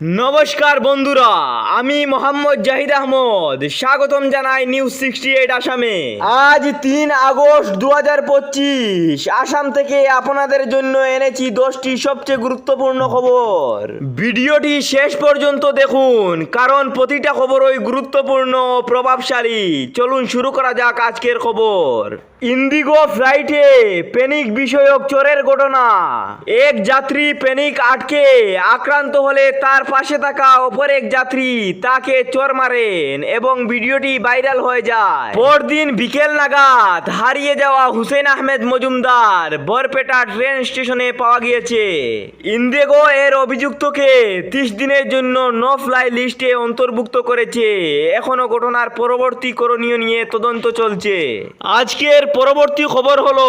নমস্কার বন্ধুরা, আমি মোহাম্মদ জাহিদ আহমদ। স্বাগতম জানাই নিউজ সিক্সটি এইট আসামে। আজ তিন আগস্ট দু হাজার পঁচিশ, আসাম থেকে আপনাদের জন্য এনেছি দশটি সবচেয়ে গুরুত্বপূর্ণ খবর। ভিডিওটি শেষ পর্যন্ত দেখুন, কারণ প্রতিটা খবরই গুরুত্বপূর্ণ প্রভাবশালী। চলুন শুরু করা যাক আজকের খবর। ইন্ডিগো ফ্লাইটে প্যানিক বিষয়ক চোরের ঘটনা। এক যাত্রী প্যানিক আটকে, আক্রান্ত হলে তার পাশে থাকা অপর এক যাত্রী তাকে চোর মারেন এবং ভিডিওটি ভাইরাল হয়ে যায়। পরদিন বিকেল নাগাদ হারিয়ে যাওয়া হুসেন আহমেদ মজুমদার বরপেটা ট্রেন স্টেশনে পাওয়া গিয়েছে। ইন্দিগো এর অভিযুক্তকে ত্রিশ দিনের জন্য নো ফ্লাই লিস্টে অন্তর্ভুক্ত করেছে। এখনও ঘটনার পরবর্তী করণীয় নিয়ে তদন্ত চলছে। আজকের পরবর্তী খবর হলো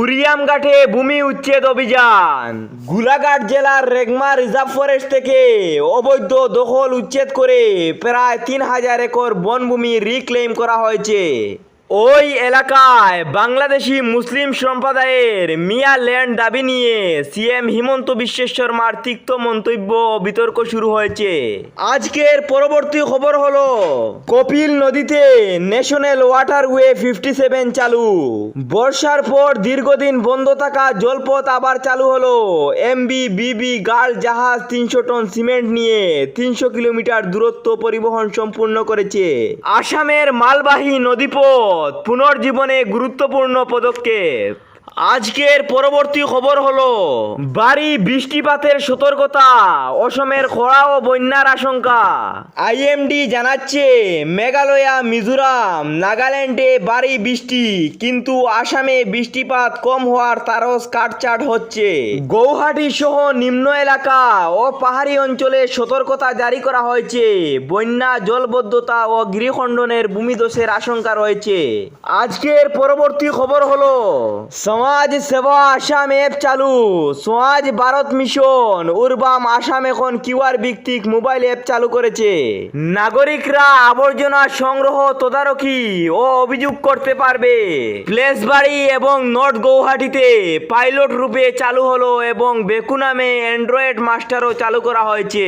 উরিয়ামঘাটে ভূমি উচ্ছেদ অভিযান। গুলাঘাট জেলার রেগমা রিজার্ভ ফরেস্ট থেকে অবৈধ দখল উচ্ছেদ করে প্রায় তিন হাজার একর বনভূমি রিক্লেম করা হয়েছে। ওই এলাকায় বাংলাদেশি মুসলিম সম্প্রদায়ের মিয়া ল্যান্ড দাবি নিয়ে সিএম হিমন্ত বিশ্ব শর্মার তিক্ত মন্তব্য বিতর্ক শুরু হয়েছে। আজকের পরবর্তী খবর হলো, কপিল নদীতে ন্যাশনাল ওয়াটারওয়ে ফিফটি সেভেন চালু। বর্ষার পর দীর্ঘদিন বন্ধ থাকা জলপথ আবার চালু হলো। এমবি বিবি গার্ল জাহাজ তিনশো টন সিমেন্ট নিয়ে তিনশো কিলোমিটার দূরত্ব পরিবহন সম্পূর্ণ করেছে। আসামের মালবাহী নদীপথ পুনর্জীবনে গুরুত্বপূর্ণ পদক্ষেপ। আজকের পরবর্তী খবর হলো, বাড়ি বৃষ্টিপাতের সতর্কতা, অসমের খরা ও বন্যার আশঙ্কা। আইএমডি জানাচ্ছে, মেঘালয়া, মিজোরাম, নাগাল্যান্ডে বাড়ি বৃষ্টি, কিন্তু আসামে বৃষ্টিপাত কম হওয়ার তারস কাটচাট হচ্ছে। গৌহাটি সহ নিম্ন এলাকা ও পাহাড়ি অঞ্চলে সতর্কতা জারি করা হয়েছে। বন্যা, জলবদ্ধতা ও গৃহখণ্ডনের ভূমিদোষের আশঙ্কা রয়েছে। আজকের পরবর্তী খবর হলো সমাজ সেবা আসাম অ্যাপ চালু। সমাজ ভারত মিশন, উর্বাম আসাম এখন কিউআর ভিত্তিক মোবাইল অ্যাপ চালু করেছে। নাগরিকরা আবর্জনা সংগ্রহ তদারকি ও অভিযোগ করতে পারবে। প্লেস বাড়ি এবং নর্থ গৌহাটিতে পাইলট রূপে চালু হলো এবং বেকু নামে অ্যান্ড্রয়েড মাস্টারও চালু করা হয়েছে।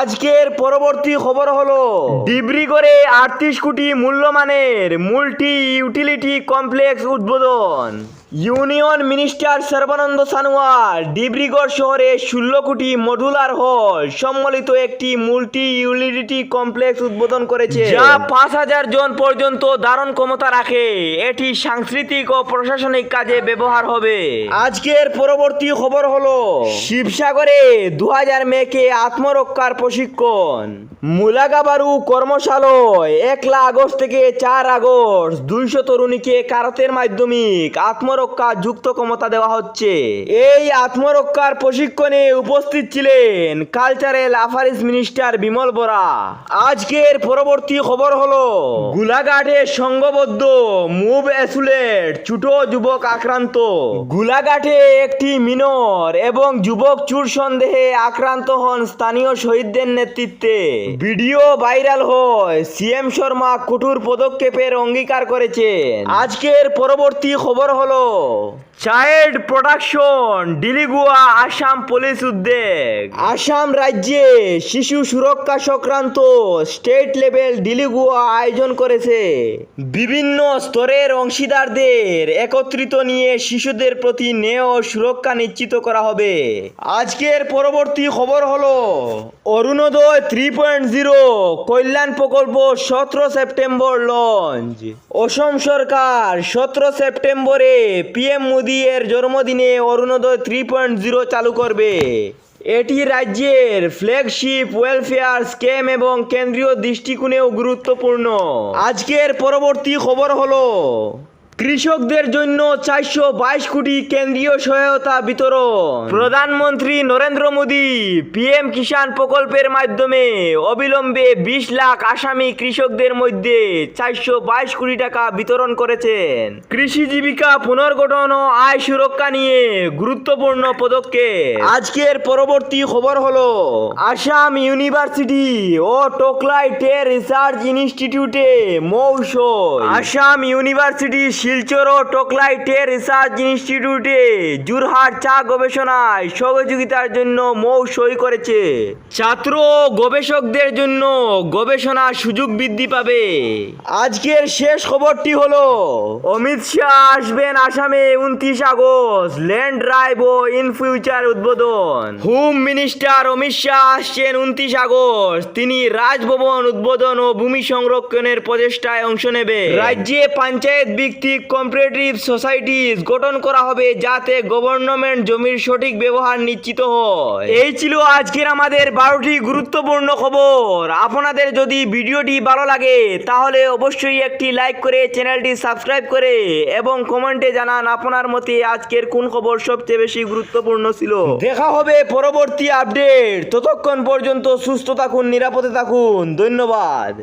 আজকের পরবর্তী খবর হলো, ডিব্রিগড়ে আটত্রিশ কোটি মূল্যমানের মুল্টি ইউটিলিটি কমপ্লেক্স উদ্বোধন। ইউনিয়ন মিনিস্টার সর্বানন্দ সানোয়ার ডিব্রিগড় শহরে ষোলো কোটি মডুলার হল। সম্মিলিত একটি মুল্টি ইউটিলিটি কমপ্লেক্স উদ্বোধন করেছে। যা পাঁচ হাজার জন পর্যন্ত ধারণ ক্ষমতা রাখে। এটি সাংস্কৃতিক ও প্রশাসনিক কাজে ব্যবহার হবে। আজকের পরবর্তী খবর হলো শিবসাগরে দু হাজার মেয়েকে আত্মরক্ষার প্রশিক্ষণ। মুলাগাবারু কর্মশালায় একলা আগস্ট থেকে চার আগস্ট দুইশো তরুণীকে কারতের মাধ্যমিক আত্মরক্ষা যুক্ত ক্ষমতা দেওয়া হচ্ছে। এই আত্মরক্ষার প্রশিক্ষণে উপস্থিত ছিলেন cultural affairs minister Bimal Bora. আজকের পরবর্তী খবর হলো, গুলাঘাটে সংঘবদ্ধ মুভ অ্যাসুলেট ছোট যুবক আক্রান্ত। গুলাঘাটে একটি মিনর এবং যুবক চুর সন্দেহে আক্রান্ত হন স্থানীয় শহীদদের নেতৃত্বে। ভিডিও ভাইরাল হয়, সিএম শর্মা কঠোর পদক্ষেপের অঙ্গীকার করেছেন। আজকের পরবর্তী খবর হলো চাইল্ড প্রোডাকশন, ডিলিগুয়া আসাম পুলিশ উদ্যোগ আসাম রাজ্যে শিশু সুরক্ষা সংক্রান্ত স্টেট লেভেল ডিলিগুয়া আয়োজন করেছে। বিভিন্ন স্তরের অংশীদারদের একত্রিত নিয়ে শিশুদের প্রতি ন্যায় ও সুরক্ষা নিশ্চিত করা হবে। আজকের পরবর্তী খবর হলো, অরুণোদয় থ্রি পয়েন্ট জিরো কল্যাণ প্রকল্প সতেরো সেপ্টেম্বর লঞ্চ। অসম সরকার সতেরো সেপ্টেম্বরে পিএম মোদি এর জন্মদিনে অরুণোদয় থ্রি পয়েন্ট জিরো চালু করবে। এটি রাজ্যের ফ্ল্যাগশিপ ওয়েলফেয়ার স্কেম এবং কেন্দ্রীয় দৃষ্টিকোণেও গুরুত্বপূর্ণ। আজকের পরবর্তী খবর হলো কৃষকদের জন্য চারশো বাইশ কোটি কেন্দ্রীয় সহায়তা বিতরণ। প্রধানমন্ত্রী নরেন্দ্র মোদী পিএম কিষাণ প্রকল্পের মাধ্যমে অবিলম্বে বিশ লাখ আসামি কৃষকদের মধ্যে চারশো বাইশ কোটি টাকা বিতরণ করেছেন। কৃষি জীবিকা পুনর্গঠন ও আয় সুরক্ষা নিয়ে গুরুত্বপূর্ণ পদক্ষেপ। আজকের পরবর্তী খবর হলো, আসাম ইউনিভার্সিটি ও টোকলাই টে রিসার্চ ইনস্টিটিউটে মৌসুম। আসাম ইউনিভার্সিটি শিলচর ও টোকলাইটে রিসার্চ ইনস্টিটিউটে জুরহাট চা গবেষণায় সহযোগিতার জন্য মৌ সই করেছে। ছাত্র ও গবেষকদের জন্য গবেষণা সুযোগ বৃদ্ধি পাবে। আজকের শেষ খবরটি হলো, অমিত শাহ আসবেন আসামে উনত্রিশ আগস্ট, ল্যান্ড ড্রাইভ ও ইন ফিউচার উদ্বোধন। হোম মিনিস্টার অমিত শাহ আসছেন উনত্রিশ আগস্ট, তিনি রাজভবন উদ্বোধন ও ভূমি সংরক্ষণের প্রচেষ্টায় অংশ নেবে রাজ্যে পঞ্চায়েত ভিত্তিক কম্পারেটিভ সোসাইটিস গঠন করা হবে যাতে গভর্নমেন্ট জমির সঠিক ব্যবহার নিশ্চিত হয়। এই ছিল আজকের আমাদের বারোটি গুরুত্বপূর্ণ খবর। আপনাদের যদি ভিডিওটি ভালো লাগে, তাহলে অবশ্যই একটি লাইক করে চ্যানেলটি সাবস্ক্রাইব করে এবং কমেন্টে জানান আপনার মতে আজকের কোন খবর সবচেয়ে বেশি গুরুত্বপূর্ণ ছিল। দেখা হবে পরবর্তী আপডেট ততক্ষণ পর্যন্ত সুস্থ থাকুন, নিরাপদে থাকুন। ধন্যবাদ।